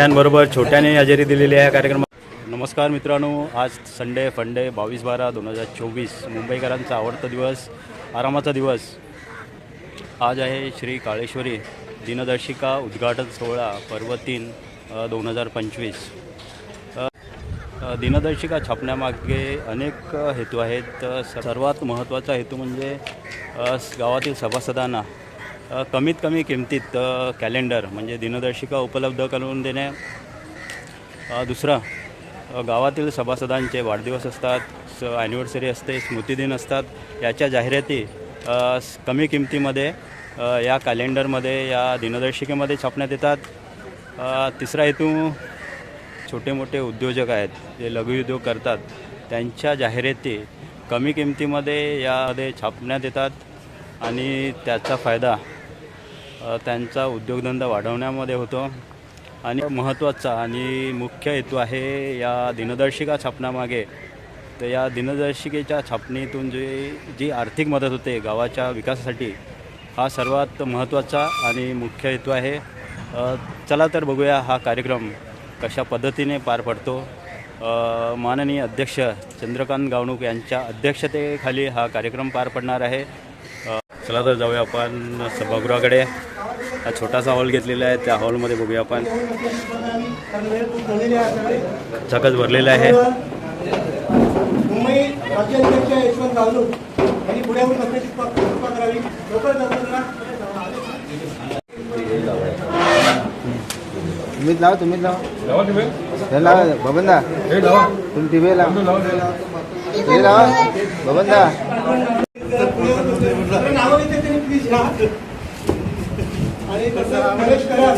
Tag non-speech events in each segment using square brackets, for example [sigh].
मोठ्यांबरोबर छोट्याने हजेरी दिलेली आहे कार्यक्रमात. नमस्कार मित्रांनो आज संडे फंडे बावीस बारा दोन हजार चोवीस. मुंबईकरांचा आवडता दिवस आरामाचा दिवस. आज आहे श्री काळेश्वरी दिनदर्शिका उद्घाटन सोहळा पर्व तीन दोन हजार पंचवीस. दिनदर्शिका छापण्यामागे अनेक हेतू आहेत. सर्वात महत्त्वाचा हेतू म्हणजे गावातील सभासदांना कमीत कमी किमतीत कॅलेंडर म्हणजे दिनदर्शिका उपलब्ध करून देणे. दुसरा दुसरं गावातील सभासदांचे वाढदिवस असतात स ॲनिव्हर्सरी असते स्मृतिदिन असतात. याच्या जाहिराती कमी किमतीमध्ये या कॅलेंडरमध्ये या दिनदर्शिकेमध्ये छापण्यात येतात. तिसरा हेतू छोटे मोठे उद्योजक आहेत जे लघुउद्योग करतात. त्यांच्या जाहिराती कमी किमतीमध्ये यामध्ये छापण्यात येतात आणि त्याचा फायदा त्यांचा उद्योगधंदा वाढवण्यामध्ये होतो. आणि महत्त्वाचा आणि मुख्य हेतू आहे या दिनदर्शिका छापण्यामागे. तर या दिनदर्शिकेच्या छापणीतून जे जी आर्थिक मदत होते गावाच्या विकासासाठी हा सर्वात महत्त्वाचा आणि मुख्य हेतू आहे. चला तर बघूया हा कार्यक्रम कशा पद्धतीने पार पडतो. माननीय अध्यक्ष चंद्रकांत गावणूक यांच्या अध्यक्षतेखाली हा कार्यक्रम पार पडणार आहे. चला तर जाऊया आपण सभागृहाकडे. हा छोटासा हॉल घेतलेला आहे. त्या हॉलमध्ये बघूया आपण. सकच भरलेला आहे. मुंबई राज्याध्यक्ष यशवंत गावलूक यांनी बसण्याची कृपा करावी. तुम्हीच लावा तुम्हीच लावा. हे लावा बबनदा. तुम्ही टीव्ही लावा. टीव्ही लावा बबनदा नावं घेते त्यांनी प्लीज घ्या आणि तसं प्रवेश करा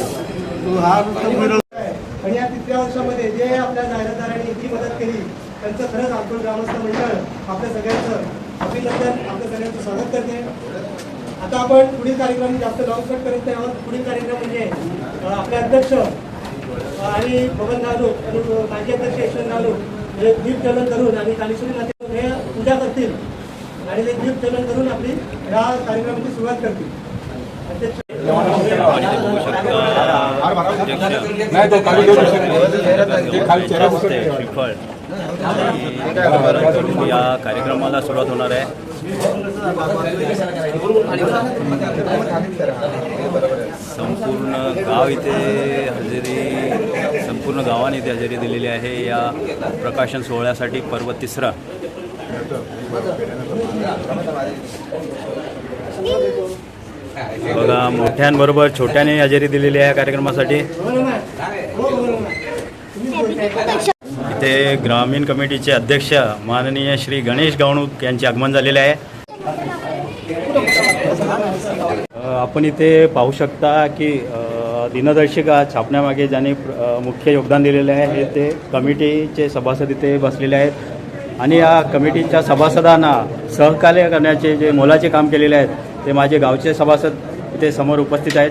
आणि या तिसऱ्या वर्षामध्ये जे आपल्या जाहिरातदारांनी इतकी मदत केली त्यांचं खरंच आपण ग्रामस्थ मंडळ आपल्या सगळ्यांचं अभिनंदन आपल्या सगळ्यांचं स्वागत करते आता आपण पुढील कार्यक्रम जास्त लॉंग कट करत नाही आहोत पुढील कार्यक्रम म्हणजे आपले अध्यक्ष आणि बबन नालू आणि माजी अध्यक्ष यशवंत नालू हे दीप ज्वलन करून आणि कालेश्वरी माते हे पूजा करतील आणि ते दीप ज्वलन करून आपली या कार्यक्रमाची सुरुवात करतील. नाही तो खाली शकतो ते खाली चेहरा श्रीफळ या कार्यक्रमाला सुरुवात होणार आहे संपूर्ण गाव इथे हजेरी संपूर्ण गावाने इथे हजेरी दिलेली आहे. या प्रकाशन सोहळ्यासाठी पर्व तिसरा. बघा मोठ्यांबरोबर छोट्याने हजेरी दिलेली आहे या कार्यक्रमासाठी. इथे ग्रामीण कमिटीचे अध्यक्ष माननीय श्री गणेश गावणूक यांचे आगमन झालेले आहे. आपण इथे पाहू शकता की दिनदर्शिका छापण्यामागे ज्यांनी मुख्य योगदान दिलेले आहे हे ते कमिटीचे सभासद इथे बसलेले आहेत. आणि या कमिटीच्या सभासदांना सहकार्य करण्याचे जे मोलाचे काम केलेले आहेत ते माझे गावचे सभासद इथे समोर उपस्थित आहेत.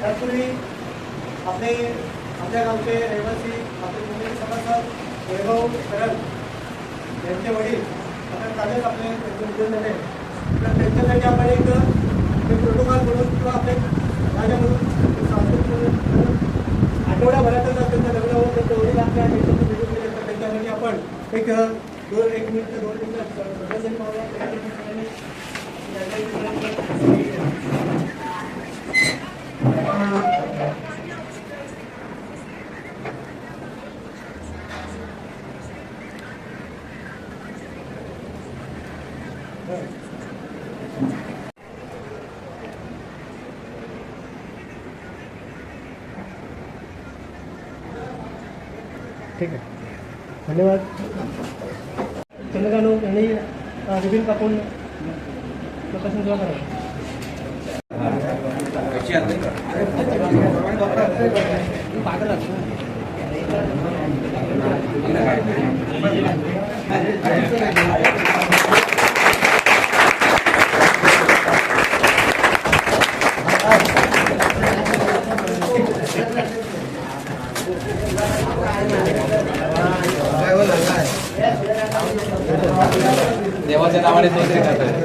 त्यापूर्वी आपले आपल्या गावचे रहिवासी आपले वैभव शरद यांचे वडील आता कालच आपले त्यांचे निधन झाले. तर त्यांच्यासाठी आपण एक ते प्रोटोकॉल म्हणून किंवा आपले राजा म्हणून एक सांस्कृतिक म्हणून आठवड्याभरातच त्यांचं लग्न होऊन वडील आपल्या तर त्यांच्यासाठी आपण एक दोन एक मिनिट दोन मिनिट धन्यवाद चंद्रकांत यांनी अ, रिबीन कापून प्रकाशन सुरू करा त्याच्या नावाने नोंदणी करतात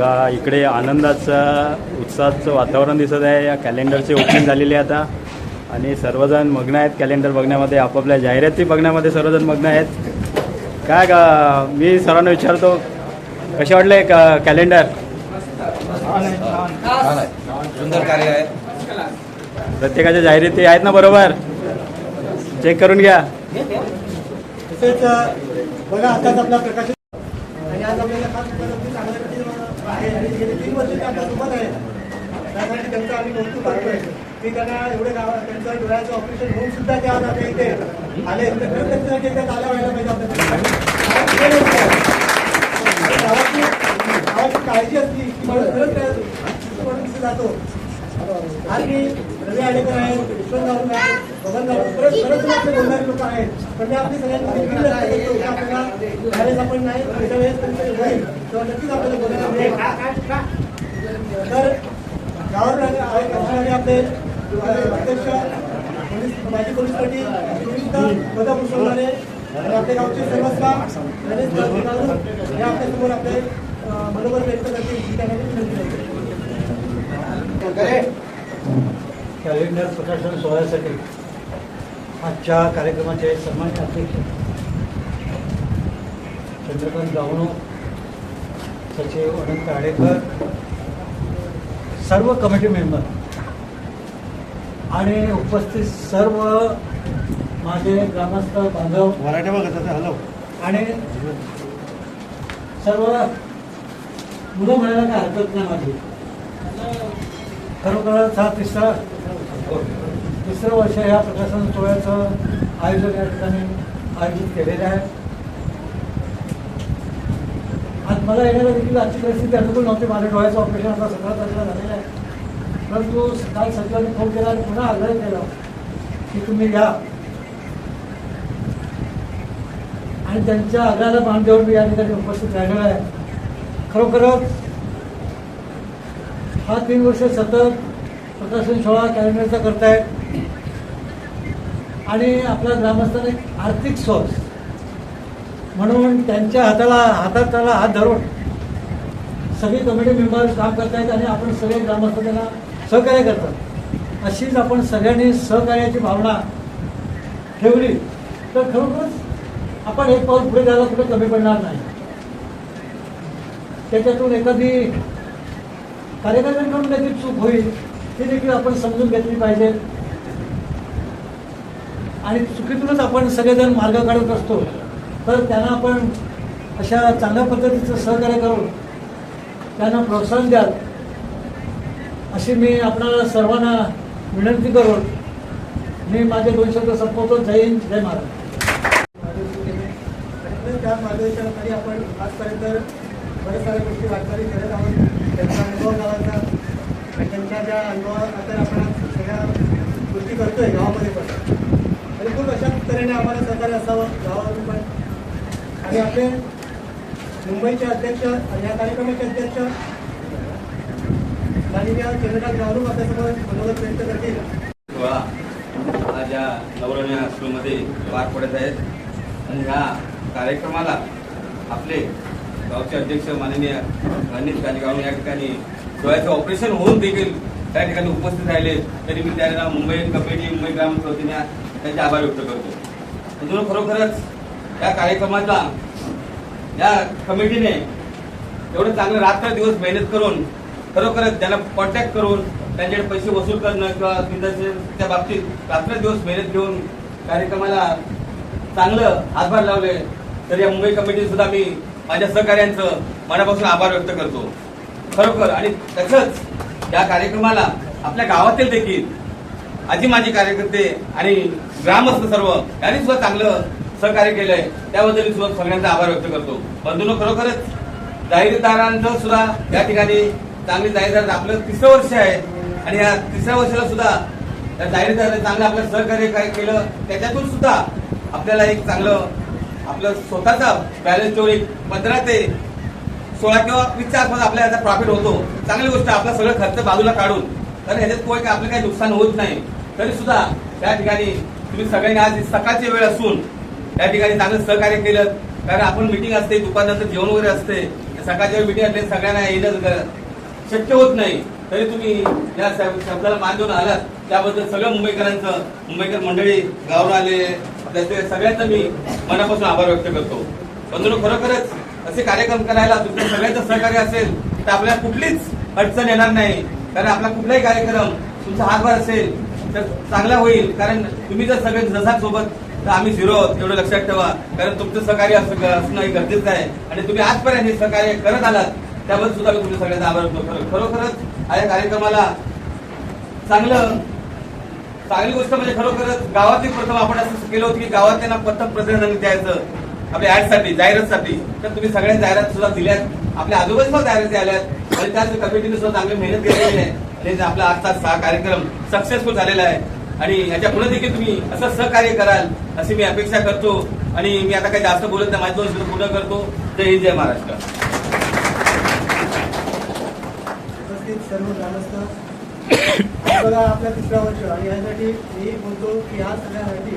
बघा इकडे आनंदाचा उत्साहाचं वातावरण दिसत आहे. या कॅलेंडरचे ओपनिंग झालेले आहे आता. आणि सर्वजण मग्न आहेत कॅलेंडर बघण्यामध्ये. आपापल्या जाहिराती बघण्यामध्ये सर्वजण मग्न आहेत. काय का मी सर्वांना विचारतो कसे वाटले का कॅलेंडर सुंदर कार्य आहे. प्रत्येकाच्या जाहिराती आहेत ना बरोबर? चेक करून घ्या. बघा आताच आपला प्रकाश आणि आज आपल्याला खास उपलब्धी चांगल्या रीतीने आहे आणि गेली तीन वर्ष आहे. त्यासाठी त्यांचं आम्ही कौतुक करतोय. की त्यांना एवढे गाव त्यांचं डोळ्याचं ऑपरेशन होऊन सुद्धा त्या आज आपल्या इथे आले. त्यांच्यासाठी एकदा आल्या व्हायला पाहिजे आपल्याला. गावाची गावाची काळजी असली की माणूस खरंच काय जातो. आज मी रवी आडेकर आहेत विश्वनाथ गावून आहेत बबन गावून परत परत आपले बोलणारे लोक आहेत पण मी आपली सगळ्यांची दिलगिरी व्यक्त आपल्याला आपण नाही पुढच्या वेळेस त्यांचं होईल. तेव्हा नक्कीच आपल्याला बोलायला मिळेल. तर गावावर असणारे आपले अध्यक्ष पोलीस माजी पोलीस पाटील नियुक्त पदभूषवणारे आणि आपल्या गावचे सर्वस्वा गणेश गावचे हे आपल्यासमोर आपले मनोबल व्यक्त करतील. कॅलेंडर प्रकाशन सोहळ्यासाठी आजच्या कार्यक्रमाचे सन्मान्य अध्यक्ष चंद्रकांत जावणो सचिव अनंत आडेकर सर्व कमिटी मेंबर आणि उपस्थित सर्व माझे ग्रामस्थ बांधव मराठी बघत हॅलो. आणि सर्व मुलं म्हणायला काय हरकत नाही माझी. खरोखरच हा तिसरा तिसरं वर्ष या प्रकाशन सोहळ्याचं आयोजन या ठिकाणी आयोजित केलेलं आहे. आज मला येण्याला देखील आजची परिस्थिती अनुकूल नव्हती. माझ्या डोळ्याचं ऑपरेशन आता सगळा तारखेला झालेलं आहे. परंतु काल सरकारने फोन केला आणि पुन्हा आग्रह केला की तुम्ही या. आणि त्यांच्या आग्रहाला मान देऊन मी या ठिकाणी उपस्थित राहिलेला आहे. खरोखरच हा तीन वर्ष सतत प्रकाशन सोहळा कॅलेंडरचा करतायत. आणि आपल्या ग्रामस्थांना एक आर्थिक सोर्स म्हणून त्यांच्या हाताला हातात त्याला हात धरून सगळी कमिटी मेंबर्स काम करतायत आणि आपण सगळे ग्रामस्थ त्यांना सहकार्य करतात. अशीच आपण सगळ्यांनी सहकार्याची भावना ठेवली तर खरोखरच आपण एक पाऊल पुढे जायला कुठे कमी पडणार नाही. त्याच्यातून एखादी कार्यकर्त्यांकडून देखील चूक होईल ती देखील आपण समजून घेतली पाहिजे. आणि चुकीतूनच आपण सगळेजण मार्ग काढत असतो. तर त्यांना आपण अशा चांगल्या पद्धतीचं सहकार्य करून त्यांना प्रोत्साहन द्याल. अशी मी आपणाला सर्वांना विनंती करून मी माझे दोन शब्द संपवतो. जय हिंद जय महाराज आणि त्या मार्गदर्शनाखाली आपण आजपर्यंत बऱ्याच साऱ्या गोष्टी वाटचाली करत आहोत. त्यांचा अनुभव गावाचा आणि त्यांच्या ज्या अनुभवानंतर आपण सगळ्या गोष्टी करतोय गावामध्ये पण. आणि खूप अशा तऱ्हेने आम्हाला सहकार्य असावं. गावामध्ये पण आणि आपले मुंबईचे अध्यक्ष आणि या कार्यक्रमाचे अध्यक्ष माननीय चंद्रकांत गावरूक आपल्यासमोर मनोगत व्यक्त करतील. सोहळा आज या नवरण्या स्कूलमध्ये पार पडत आहेत. आणि ह्या कार्यक्रमाला आपले गावचे अध्यक्ष माननीय गणेश गाणगाव या ठिकाणी डोळ्याचं ऑपरेशन होऊन देखील त्या ठिकाणी उपस्थित राहिले. तरी मी त्यांना मुंबई कमिटी मुंबई ग्रामसभेने त्यांचे आभार व्यक्त करतो. मित्रांनो खरोखरच या कार्यक्रमाचा या कमिटीने एवढं चांगलं रात्र दिवस मेहनत करून खरोखरच त्यांना कॉन्टॅक्ट करून त्यांच्याकडे पैसे वसूल करणं किंवा त्या बाबतीत रात्र दिवस मेहनत घेऊन कार्यक्रमाला चांगलं हातभार लावले तर या मुंबई कमिटी सुद्धा मी माझ्या सहकार्यांचं मनापासून आभार व्यक्त करतो. खरोखर आणि तसंच या कार्यक्रमाला आपल्या गावातील देखील आजी माजी कार्यकर्ते आणि ग्रामस्थ सर्व यांनी सुद्धा चांगलं सहकार्य केलंय त्याबद्दल सुद्धा सगळ्यांचा आभार व्यक्त करतो. बंधून खरोखरच जाहीरदारांचं सुद्धा या ठिकाणी चांगली जाहीरदार आपलं तिसरं वर्ष आहे. आणि या तिसऱ्या वर्षाला सुद्धा त्या जाहीरदारांनी चांगलं आपलं सहकार्य काय केलं त्याच्यातून सुद्धा आपल्याला एक चांगलं आपलं स्वतःचा बॅलन्स जो एक पंधरा ते सोळा किंवा वीसच्या आसपास आपल्या याचा प्रॉफिट होतो. चांगली गोष्ट आपला सगळं खर्च बाजूला काढून. तर ह्याच्यात कोणी काय आपलं काही नुकसान होत नाही. तरी सुद्धा त्या ठिकाणी तुम्ही सगळ्यांनी आज सकाळची वेळ असून त्या ठिकाणी चांगलं सहकार्य केलं. कारण आपण मिटिंग असते दुपारनंतर जेवण वगैरे असते. सकाळच्या मिटिंग असते सगळ्यांना येणं शक्य होत नाही तरी तुम्ही या शब्दाला मान देऊन आलात. त्याबद्दल सगळ्या मुंबईकरांचं मुंबईकर मंडळी गावून आले सगळ्यांचं मी मनापासून आभार व्यक्त करतो. बंधू खरोखरच असे कार्यक्रम करायला तुमचं सगळ्यांचं सहकार्य असेल तर आपल्याला कुठलीच अडचण येणार नाही. कारण आपला कुठलाही कार्यक्रम तुमचा हातभार असेल तर चांगला होईल. कारण तुम्ही जर सगळे जसा सोबत तर आम्ही झिरो आहोत एवढं लक्षात ठेवा. कारण तुमचं सहकार्य असणं हे गरजेचं आहे. आणि तुम्ही आजपर्यंत हे सहकार्य करत आलात त्याबद्दल सुद्धा मी तुमच्या सगळ्यांचा आभार होतो खरोखरच या कार्यक्रमाला चांगलं चांगली गोष्ट म्हणजे खरोखरच गावातली प्रथम आपण असं केलं होतं की गावात त्यांना प्रथम प्रतिनिधांनी द्यायचं आपल्या ऍडसाठी जाहिरातसाठी. तर तुम्ही सगळ्या जाहिरात सुद्धा दिल्यात. आपल्या आजूबाजूला जाहिराती आल्यात. आणि त्याच कमिटीने सुद्धा चांगली मेहनत केलेली आहे. आणि आपला आजचा कार्यक्रम सक्सेसफुल झालेला आहे. आणि याच्यापुढे देखील तुम्ही असं सहकार्य कराल अशी मी अपेक्षा करतो. आणि मी आता काही जास्त बोलत नाही माझ्या दोन पूर्ण करतो. जय हिंद जय महाराष्ट्र. उपस्थित सर्व ग्रामस्थ [coughs] आपल्या तिसऱ्या वर्ष आणि यासाठी मी बोलतो की या सगळ्यासाठी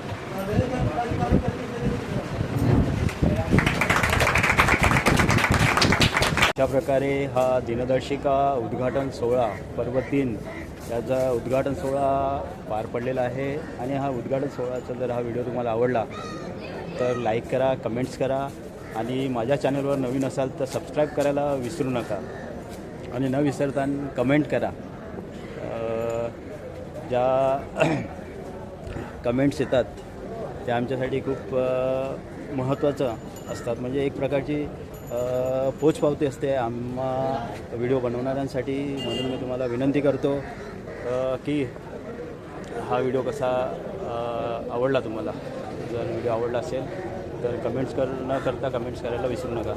प्रकारे हा दिनदर्शिका उद्घाटन सोहळा पर्व तीन त्याचा उद्घाटन सोहळा पार पडलेला आहे. आणि हा उद्घाटन सोहळाचा जर हा व्हिडिओ तुम्हाला आवडला तर लाईक करा कमेंट्स करा. आणि माझ्या चॅनलवर नवीन असाल तर सबस्क्राईब करायला विसरू नका. आणि न विसरता कमेंट करा. ज्या कमेंट्स येतात त्या आमच्यासाठी खूप महत्त्वाचं असतात. म्हणजे एक प्रकारची पोचपावती असते. आम्हा व्हिडिओ बनवणाऱ्यांसाठी म्हणून मी तुम्हाला विनंती करतो की हा व्हिडिओ कसा आवडला तुम्हाला? जर व्हिडिओ आवडला असेल तर कमेंट्स कर न करता कमेंट्स करायला विसरू नका.